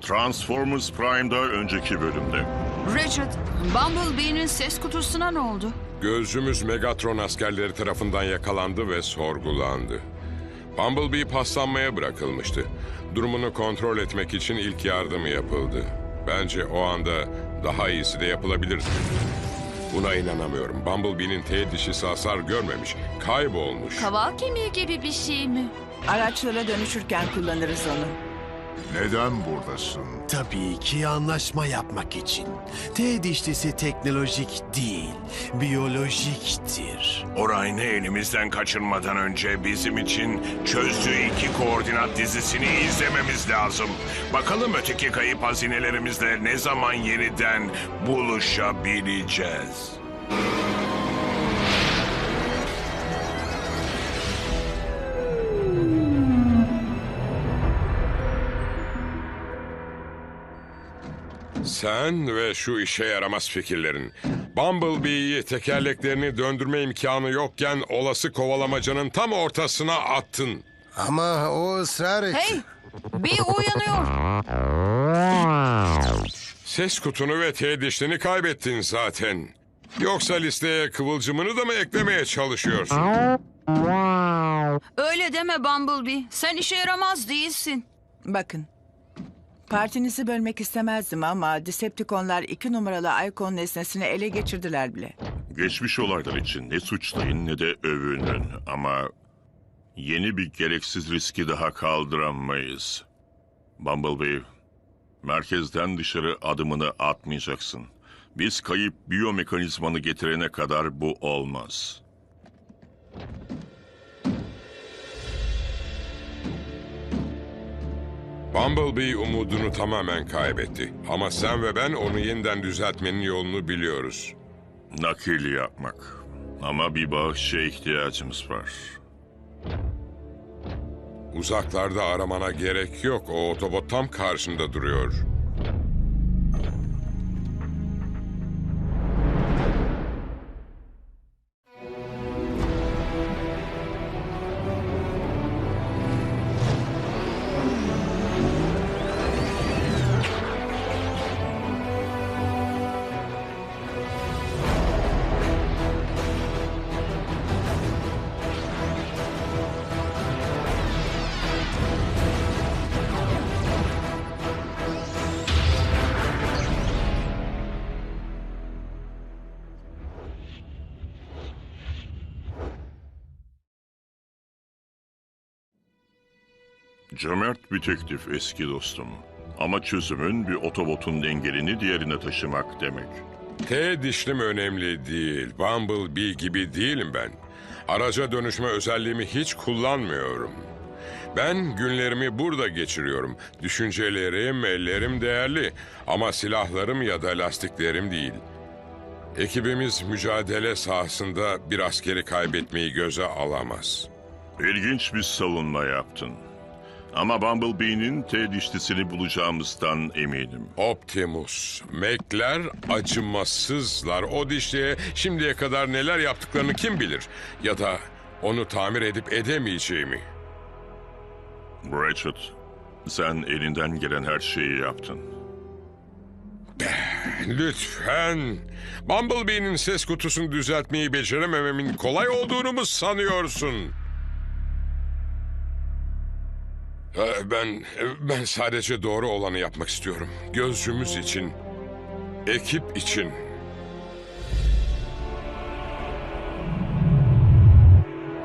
Transformers Prime'da önceki bölümde. Richard, Bumblebee'nin ses kutusuna ne oldu? Gözcümüz Megatron askerleri tarafından yakalandı ve sorgulandı. Bumblebee paslanmaya bırakılmıştı. Durumunu kontrol etmek için ilk yardımı yapıldı. Bence o anda daha iyisi de yapılabilirdi. Buna inanamıyorum. Bumblebee'nin T dişisi hasar görmemiş, kaybolmuş. Kaval kemiği gibi bir şey mi? Araçlara dönüşürken kullanırız onu. Neden buradasın? Tabii ki anlaşma yapmak için. T dişlisi teknolojik değil, biyolojiktir. Orayını elimizden kaçırmadan önce bizim için çözdüğü iki koordinat dizisini izlememiz lazım. Bakalım öteki kayıp hazinelerimizle ne zaman yeniden buluşabileceğiz. Sen ve şu işe yaramaz fikirlerin. Bumblebee'yi tekerleklerini döndürme imkanı yokken olası kovalamacanın tam ortasına attın. Ama o ısrar etti. Hey, bir uyanıyor. Ses kutunu ve T dişlerini kaybettin zaten. Yoksa listeye kıvılcımını da mı eklemeye çalışıyorsun? Öyle deme Bumblebee. Sen işe yaramaz değilsin. Bakın. Partinizi bölmek istemezdim ama Decepticonlar iki numaralı Icon nesnesini ele geçirdiler bile. Geçmiş olaylar için ne suçlayın ne de övünün ama yeni bir gereksiz riski daha kaldıramayız. Bumblebee, merkezden dışarı adımını atmayacaksın. Biz kayıp biyomekanizmanı getirene kadar bu olmaz. Bumblebee umudunu tamamen kaybetti. Ama sen ve ben onu yeniden düzeltmenin yolunu biliyoruz. Nakil yapmak. Ama bir bağışça ihtiyacımız var. Uzaklarda aramana gerek yok. O otobot tam karşında duruyor. Cömert bir teklif eski dostum. Ama çözümün bir otobotun engelini diğerine taşımak demek. T dişlim önemli değil. Bumblebee gibi değilim ben. Araca dönüşme özelliğimi hiç kullanmıyorum. Ben günlerimi burada geçiriyorum. Düşüncelerim, ellerim değerli ama silahlarım ya da lastiklerim değil. Ekibimiz mücadele sahasında bir askeri kaybetmeyi göze alamaz. İlginç bir savunma yaptın. Ama Bumblebee'nin T dişlisini bulacağımızdan eminim. Optimus, Mekler acımasızlar. O dişliye şimdiye kadar neler yaptıklarını kim bilir? Ya da onu tamir edip edemeyeceğimi. Ratchet, sen elinden gelen her şeyi yaptın. Lütfen. Bumblebee'nin ses kutusunu düzeltmeyi beceremememin kolay olduğunu mu sanıyorsun? Ben ben sadece doğru olanı yapmak istiyorum. Gözcümüz için, ekip için.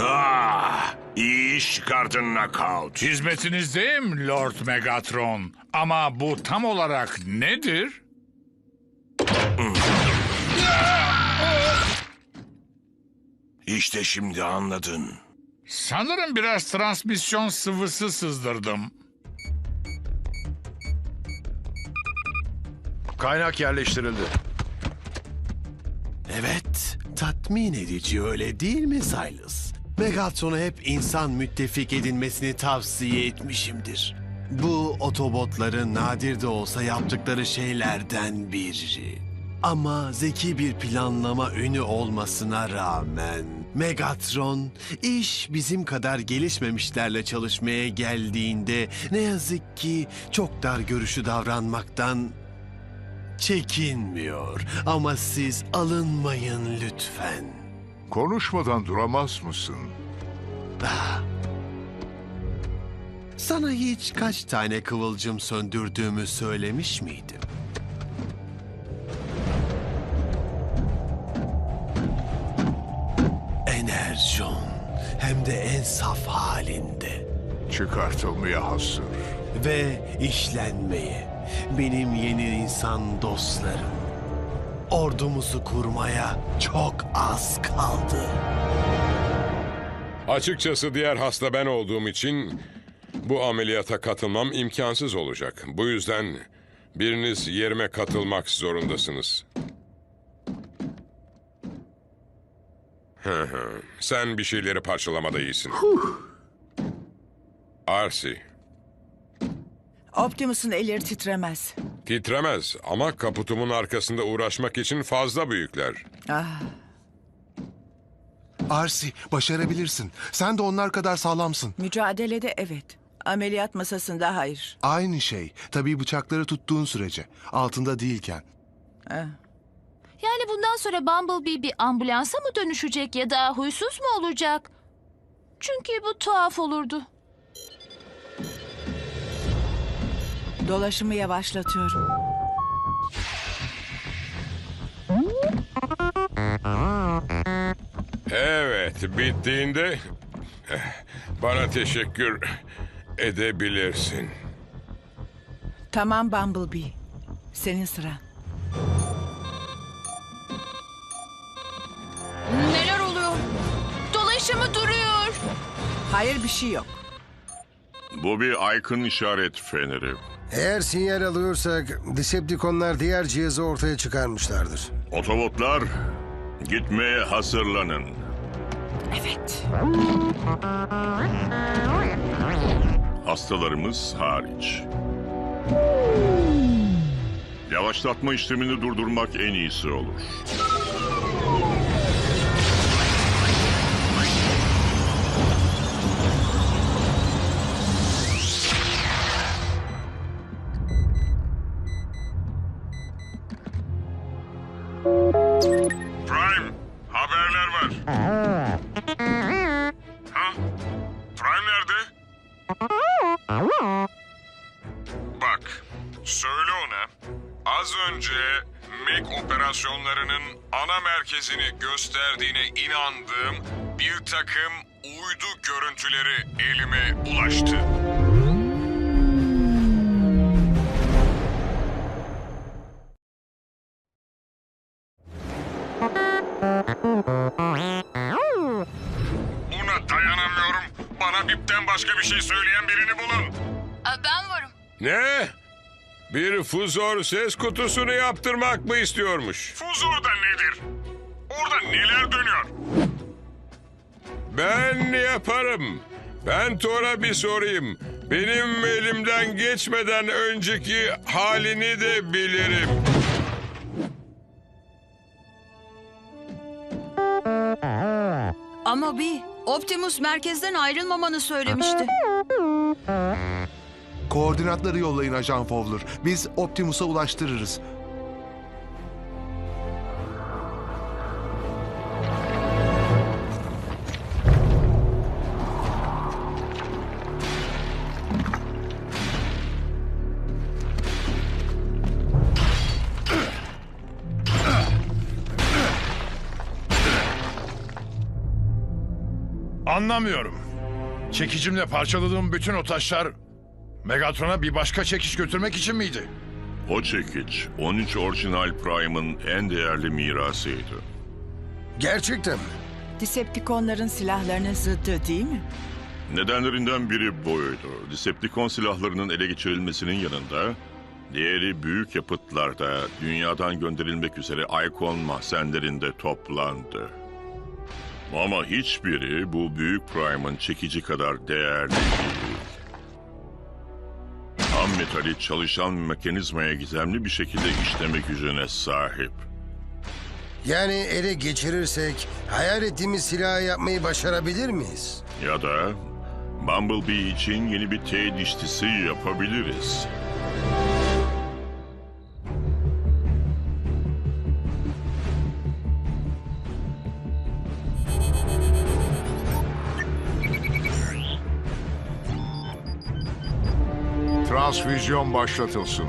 Ah, iyi iş çıkardın Knockout. Hizmetinizdeyim Lord Megatron. Ama bu tam olarak nedir? İşte şimdi anladın. Sanırım biraz transmisyon sıvısı sızdırdım. Kaynak yerleştirildi. Evet, tatmin edici öyle değil mi Silas? Megatron'a hep insan müttefik edinmesini tavsiye etmişimdir. Bu otobotların nadir de olsa yaptıkları şeylerden biri. Ama zeki bir planlama ünü olmasına rağmen Megatron, iş bizim kadar gelişmemişlerle çalışmaya geldiğinde ne yazık ki çok dar görüşü davranmaktan çekinmiyor. Ama siz alınmayın lütfen. Konuşmadan duramaz mısın? Sana hiç kaç tane kıvılcım söndürdüğümü söylemiş miydim? Enerjon hem de en saf halinde Çıkartılmaya hazır. ve işlenmeye benim yeni insan dostlarım. Ordumuzu kurmaya çok az kaldı. Açıkçası diğer hasta ben olduğum için bu ameliyata katılmam imkansız olacak. Bu yüzden biriniz yerime katılmak zorundasınız. Hı hı. Sen bir şeyleri parçalamada iyisin. Arsi, Optimus'un elleri titremez. titremez ama kaputumun arkasında uğraşmak için fazla büyükler. Ah, Arsi, başarabilirsin. Sen de onlar kadar sağlamsın. mücadelede evet. Ameliyat masasında hayır. Aynı şey. Tabii bıçakları tuttuğun sürece. Altında değilken. Ah. Sonra Bumblebee bir ambulansa mı dönüşecek ya da huysuz mu olacak? Çünkü bu tuhaf olurdu. Dolaşımı yavaşlatıyorum. Evet, bittiğinde bana teşekkür edebilirsin. Tamam Bumblebee. Senin sıran. Dolaşımı duruyor. Hayır bir şey yok. Bu bir Aykın işaret feneri. Eğer sinyal alıyorsak Decepticonlar diğer cihazı ortaya çıkarmışlardır. Otobotlar gitmeye hazırlanın. Evet. Hastalarımız hariç. Yavaşlatma işlemini durdurmak en iyisi olur. Haberler var. Ha? Prime nerede? Bak, söyle ona. Az önce MEK operasyonlarının ana merkezini gösterdiğine inandığım bir takım uydu görüntüleri elime ulaştı. Bir şey söyleyen birini bulun. Ben varım. Ne? Bir fuzor ses kutusunu yaptırmak mı istiyormuş? Fuzur da nedir? Orada neler dönüyor? Ben yaparım. Ben Thor'a bir sorayım. Benim elimden geçmeden önceki halini de bilirim. Ama bir Optimus merkezden ayrılmamanı söylemişti. Koordinatları yollayın Ajan Fowler. Biz Optimus'a ulaştırırız. Anlamıyorum. Çekicimle parçaladığım bütün o taşlar Megatron'a bir başka çekiş götürmek için miydi? O çekiç 13 orijinal Prime'ın en değerli mirasıydı. Gerçekten mi? Decepticonların silahlarının zıddı değil mi? Nedenlerinden biri buydu. Decepticon silahlarının ele geçirilmesinin yanında diğeri büyük yapıtlarda dünyadan gönderilmek üzere Icon mahzenlerinde toplandı. Ama hiçbiri bu büyük Prime'ın çekici kadar değerli değil. Ham metali çalışan mekanizmaya gizemli bir şekilde işleme gücüne sahip. Yani ele geçirirsek hayal ettiğimiz silahı yapmayı başarabilir miyiz? Ya da Bumblebee için yeni bir T dişlisi yapabiliriz. Transfüzyon başlatılsın.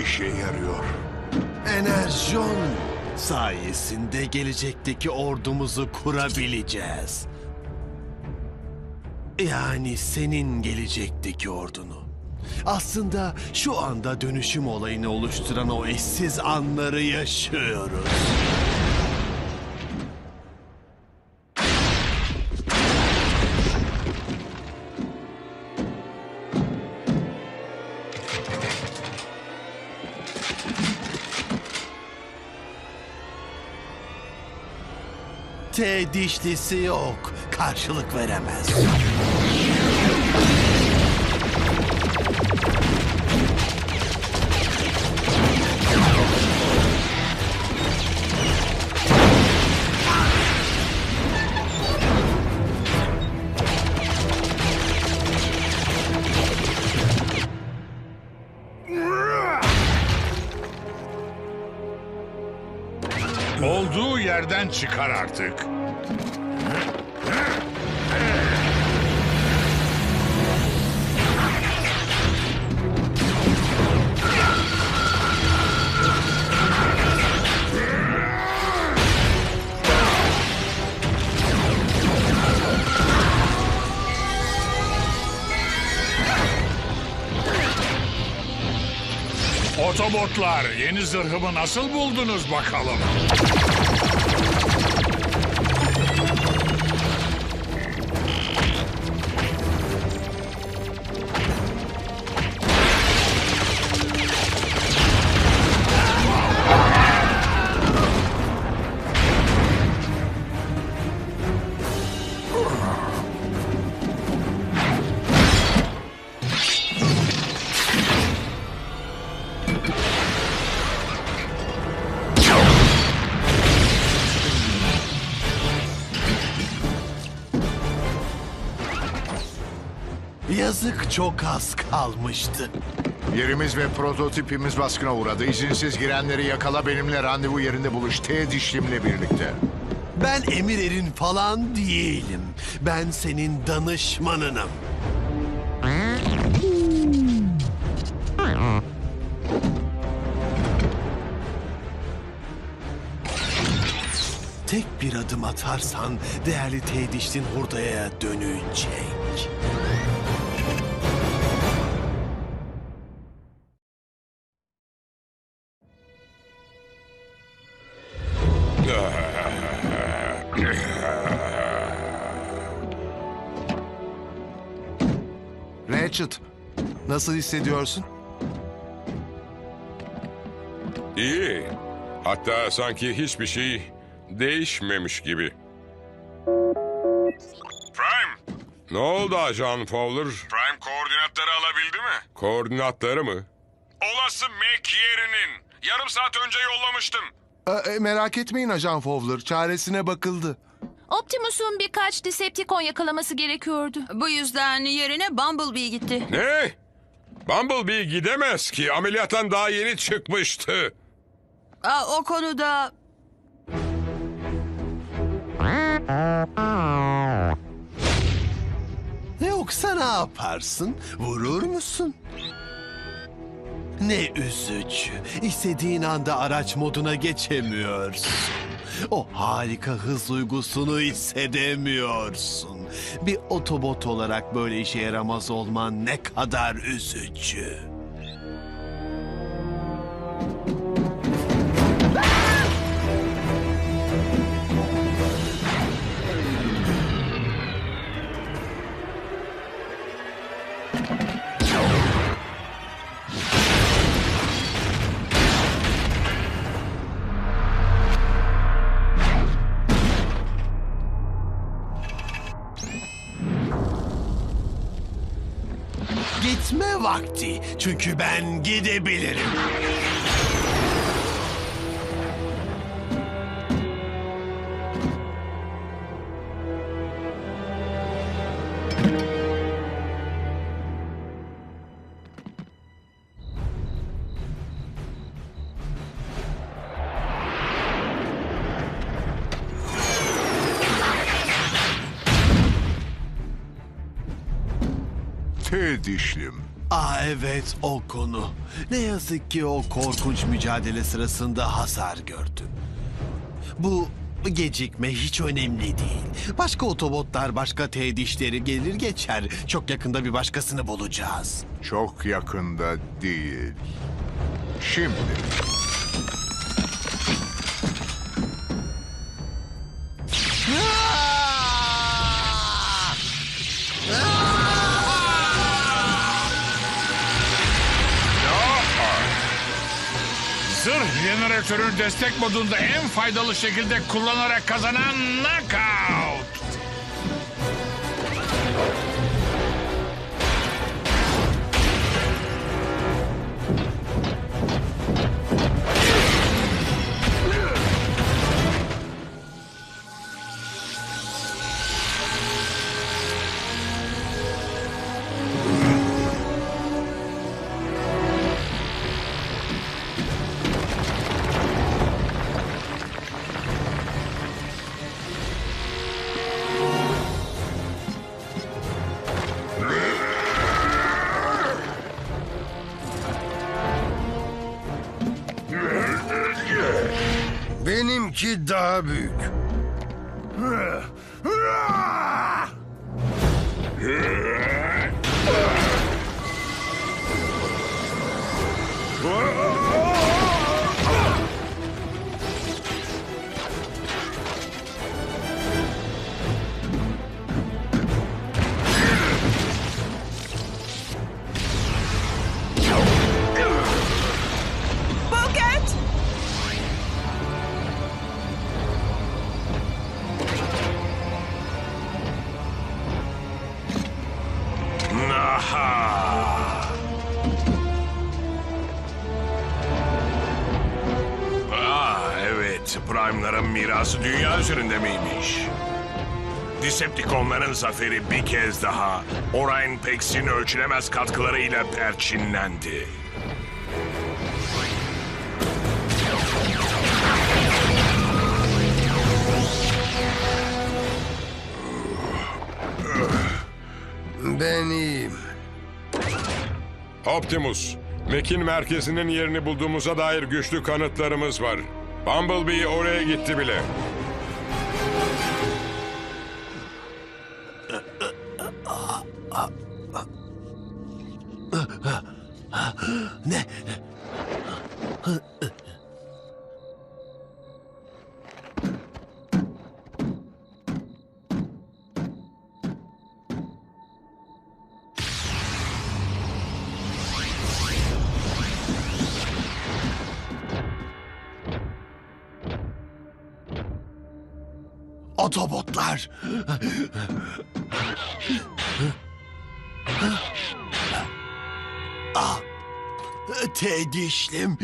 İşe yarıyor. Enerjon sayesinde gelecekteki ordumuzu kurabileceğiz. Yani senin gelecekteki ordunu. Aslında şu anda dönüşüm olayını oluşturan o eşsiz anları yaşıyoruz. T dişlisi yok. Karşılık veremez. Çıkar artık. Otobotlar, yeni zırhımı nasıl buldunuz bakalım? Yazık çok az kalmıştı. Yerimiz ve prototipimiz baskına uğradı. İzinsiz girenleri yakala benimle randevu yerinde buluş. T dişlimle birlikte. Ben emir erin falan değilim. Ben senin danışmanınım. Tek bir adım atarsan değerli Teydiştin hurdaya dönecek. Nasıl hissediyorsun? İyi. Hatta sanki hiçbir şey değişmemiş gibi. Prime, Ne oldu Ajan Fowler? Prime koordinatları alabildi mi? Koordinatları mı? Olası Mac yerinin. Yarım saat önce yollamıştım. Ee, e, merak etmeyin Ajan Fowler, çaresine bakıldı. Optimus'un birkaç Decepticon yakalaması gerekiyordu. Bu yüzden yerine Bumblebee gitti. Ne? Bumblebee gidemez ki. Ameliyattan daha yeni çıkmıştı. Aa, o konuda Yoksa ne yaparsın? Vurur musun? Ne üzücü. İstediğin anda araç moduna geçemiyorsun. O harika hız duygusunu hissedemiyorsun. Bir otobot olarak böyle işe yaramaz olman ne kadar üzücü. Vakti. Çünkü ben gidebilirim. T dişlim. Aa evet o konu. Ne yazık ki o korkunç mücadele sırasında hasar gördüm. Bu gecikme hiç önemli değil. Başka otobotlar, başka T dişleri gelir geçer. Çok yakında bir başkasını bulacağız. Çok yakında değil. Şimdi. Jeneratörünü destek modunda en faydalı şekilde kullanarak kazanan Knockout. Benimki daha büyük. Mirası dünya üzerinde miymiş? Decepticonların zaferi bir kez daha Orion Pax'in ölçülemez katkılarıyla perçinlendi. Ben iyiyim. Optimus, Mac'in merkezinin yerini bulduğumuza dair güçlü kanıtlarımız var. Bumblebee oraya gitti bile. Ne? Otobotlar. T dişlim.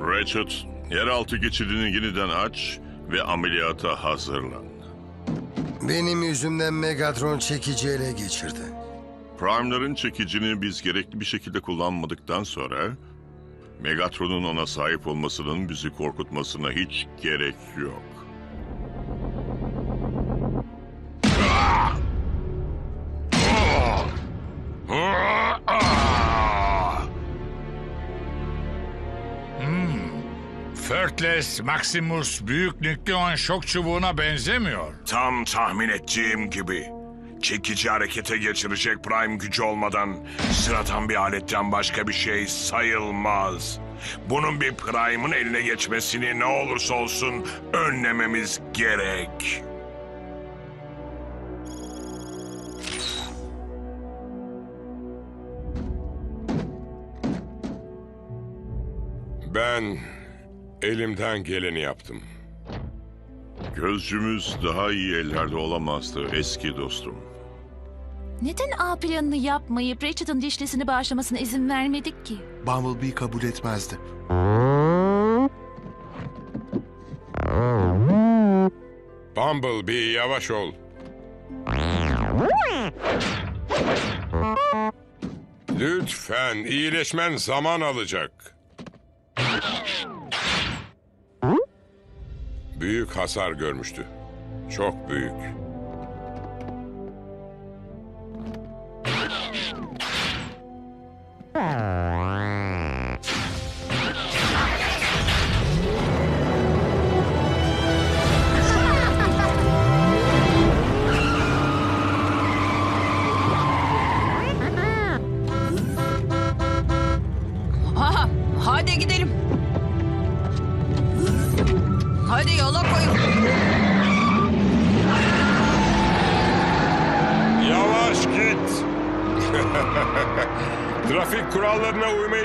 Ratchet, yeraltı geçidini yeniden aç ve ameliyata hazırlan. Benim yüzümden Megatron çekici ele geçirdi. Prime'ların çekicini biz gerekli bir şekilde kullanmadıktan sonra... Megatron'un ona sahip olmasının bizi korkutmasına hiç gerek yok. Firtless Maximus büyük nükleon şok çubuğuna benzemiyor. Tam tahmin ettiğim gibi. Çekici harekete geçirecek Prime gücü olmadan sıradan bir aletten başka bir şey sayılmaz. Bunun bir Prime'ın eline geçmesini ne olursa olsun önlememiz gerek. Ben elimden geleni yaptım. Gözcümüz daha iyi ellerde olamazdı eski dostum. Neden A planını yapmayıp Richard'ın dişlisini bağışlamasına izin vermedik ki? Bumblebee kabul etmezdi. Bumblebee yavaş ol. Lütfen iyileşmen zaman alacak. Büyük hasar görmüştü. Çok büyük.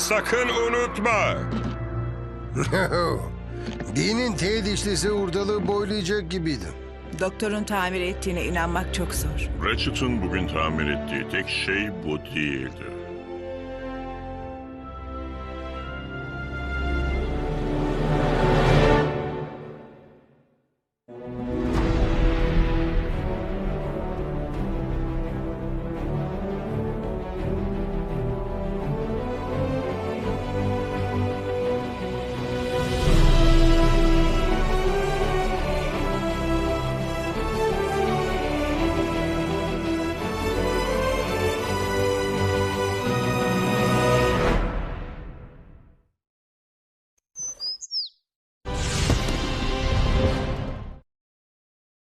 Sakın unutma. Dinin T dişlisi hurdalığı boylayacak gibiydi. Doktorun tamir ettiğine inanmak çok zor. Ratchet'ın bugün tamir ettiği tek şey bu değildi.